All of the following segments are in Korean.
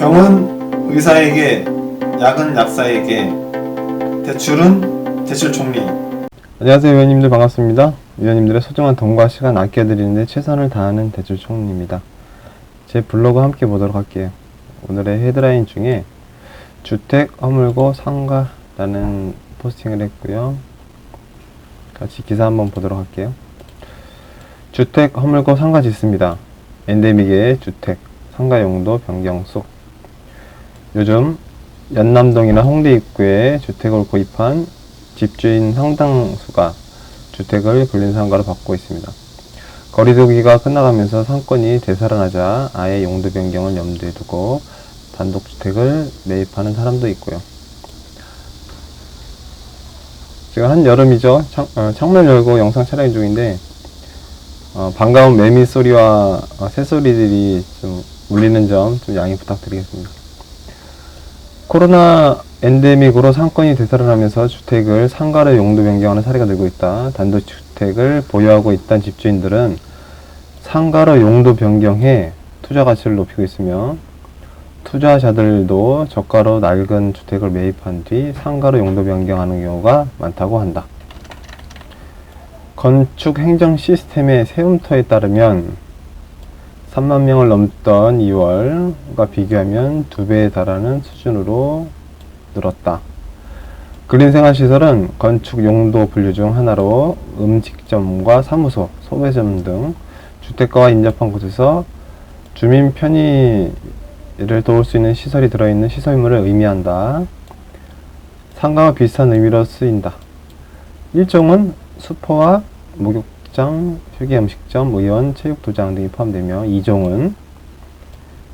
병은 의사에게, 약은 약사에게, 대출은 대출 총리. 안녕하세요 위원님들 반갑습니다. 위원님들의 소중한 돈과 시간 아껴드리는데 최선을 다하는 대출 총리입니다. 제 블로그 함께 보도록 할게요. 오늘의 헤드라인 중에 주택 허물고 상가라는 포스팅을 했고요. 같이 기사 한번 보도록 할게요. 주택 허물고 상가 짓습니다. 엔데믹의 주택 상가 용도 변경 속 요즘 연남동이나 홍대 입구에 주택을 구입한 집주인 상당수가 주택을 불린상가로 받고 있습니다. 거리두기가 끝나가면서 상권이 되살아나자 아예 용도 변경을 염두에 두고 단독주택을 매입하는 사람도 있고요. 지금 한 여름이죠. 창, 어, 창문 열고 영상 촬영 중인데 어, 반가운 매미 소리와 어, 새소리들이 좀 울리는 점 좀 양해 부탁드리겠습니다. 코로나 엔데믹으로 상권이 되살아나면서 주택을 상가로 용도 변경하는 사례가 늘고 있다. 단독주택을 보유하고 있던 집주인들은 상가로 용도 변경해 투자 가치를 높이고 있으며 투자자들도 저가로 낡은 주택을 매입한 뒤 상가로 용도 변경하는 경우가 많다고 한다. 건축 행정 시스템의 세움터에 따르면 3만 명을 넘던 2월과 비교하면 두 배에 달하는 수준으로 늘었다. 그린 생활 시설은 건축 용도 분류 중 하나로 음식점과 사무소, 소매점 등 주택가와 인접한 곳에서 주민 편의를 도울 수 있는 시설이 들어있는 시설물을 의미한다. 상가와 비슷한 의미로 쓰인다. 일종은 슈퍼와 목욕 음식점, 의원, 체육도장 등이 포함되며 이종은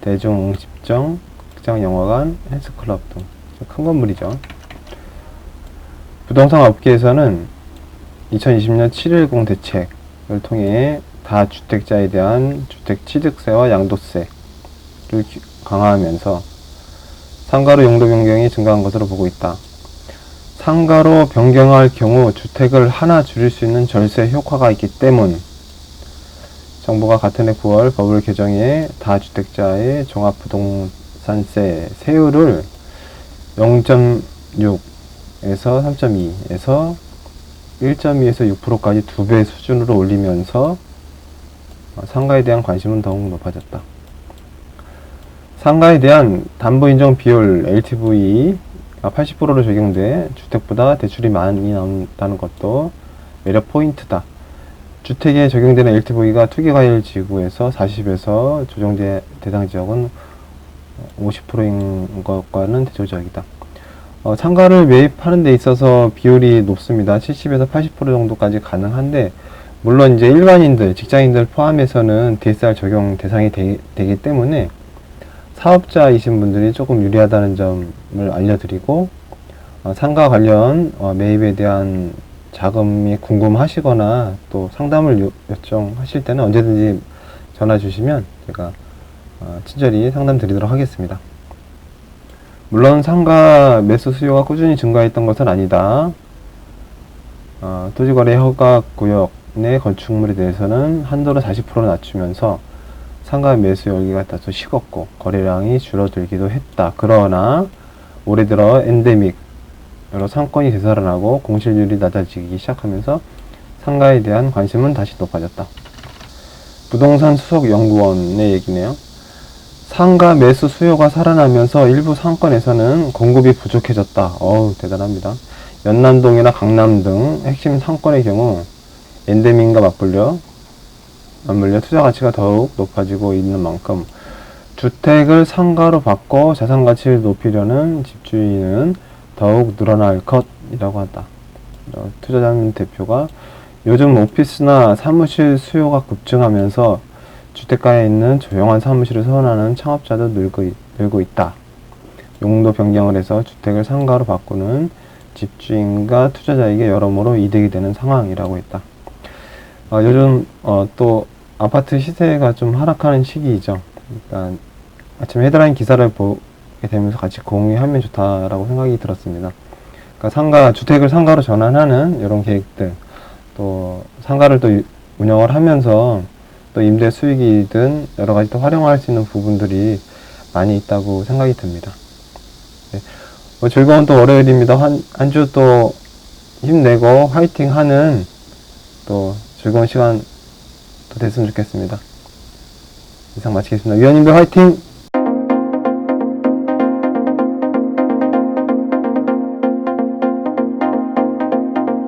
대중응집점, 극장, 영화관, 헬스클럽 등 큰 건물이죠. 부동산 업계에서는 2020년 710 대책을 통해 다주택자에 대한 주택 취득세와 양도세를 기- 강화하면서 상가로 용도 변경이 증가한 것으로 보고 있다. 상가로 변경할 경우 주택을 하나 줄일 수 있는 절세 효과가 있기 때문 정부가 같은 해 9월 법을 개정해 다주택자의 종합부동산세 세율을 0.6에서 3.2에서 1.2에서 6%까지 두 배 수준으로 올리면서 어, 상가에 대한 관심은 더욱 높아졌다. 상가에 대한 담보 인정 비율 LTV 80%로 적용돼 주택보다 대출이 많이 나온다는 것도 매력 포인트다. 주택에 적용되는 LTV가 투기과열 지구에서 40에서 조정제 대상 지역은 50%인 것과는 대조적이다. 어, 상가를 매입하는 데 있어서 비율이 높습니다. 70에서 80% 정도까지 가능한데 물론 이제 일반인들, 직장인들 포함해서는 DSR 적용 대상이 되, 기 때문에 사업자이신 분들이 조금 유리하다는 점을 알려드리고 어, 상가 관련 어, 매입에 대한 자금이 궁금하시거나 또 상담을 요, 요청하실 때는 언제든지 전화 주시면 제가 어, 친절히 상담 드리도록 하겠습니다. 물론 상가 매수 수요가 꾸준히 증가했던 것은 아니다. 어, 토지거래 허가 구역 내 건축물에 대해서는 한도를 40% 낮추면서 상가 매수 열기가 다소 식었고 거래량이 줄어들기도 했다. 그러나 올해 들어 엔데믹 여러 상권이 되살아나고 공실률이 낮아지기 시작하면서 상가에 대한 관심은 다시 높아졌다. 부동산 수석 연구원의 얘기네요. 상가 매수 수요가 살아나면서 일부 상권에서는 공급이 부족해졌다. 어우, 대단합니다. 연남동이나 강남 등 핵심 상권의 경우 엔데믹과 맞불려 맞 물려 투자 가치가 더욱 높아지고 있는 만큼 주택을 상가로 바꿔 자산 가치를 높이려는 집주인은 더욱 늘어날 것이라고 한다. 어, 투자자님 대표가 요즘 오피스나 사무실 수요가 급증하면서 주택가에 있는 조용한 사무실을 선호하는 창업자도 늘고, 있- 늘고 있다. 용도 변경을 해서 주택을 상가로 바꾸는 집주인과 투자자에게 여러모로 이득이 되는 상황이라고 했다. 어, 요즘 어, 또 아파트 시세가 좀 하락하는 시기이죠. 그러니까 아침 헤드라인 기사를 보게 되면서 같이 공유하면 좋다라고 생각이 들었습니다. 그러니까 상가 주택을 상가로 전환하는 이런 계획들, 또 상가를 또 유- 운영을 하면서 또 임대 수익이든 여러 가지 또 활용할 수 있는 부분들이 많이 있다고 생각이 듭니다. 네. 뭐 즐거운 또 월요일입니다. 한, 한주또 힘내고 화이팅 하는 또 즐거운 시간 또 됐으면 좋겠습니다. 이상 마치겠습니다. 위원님들 화이팅!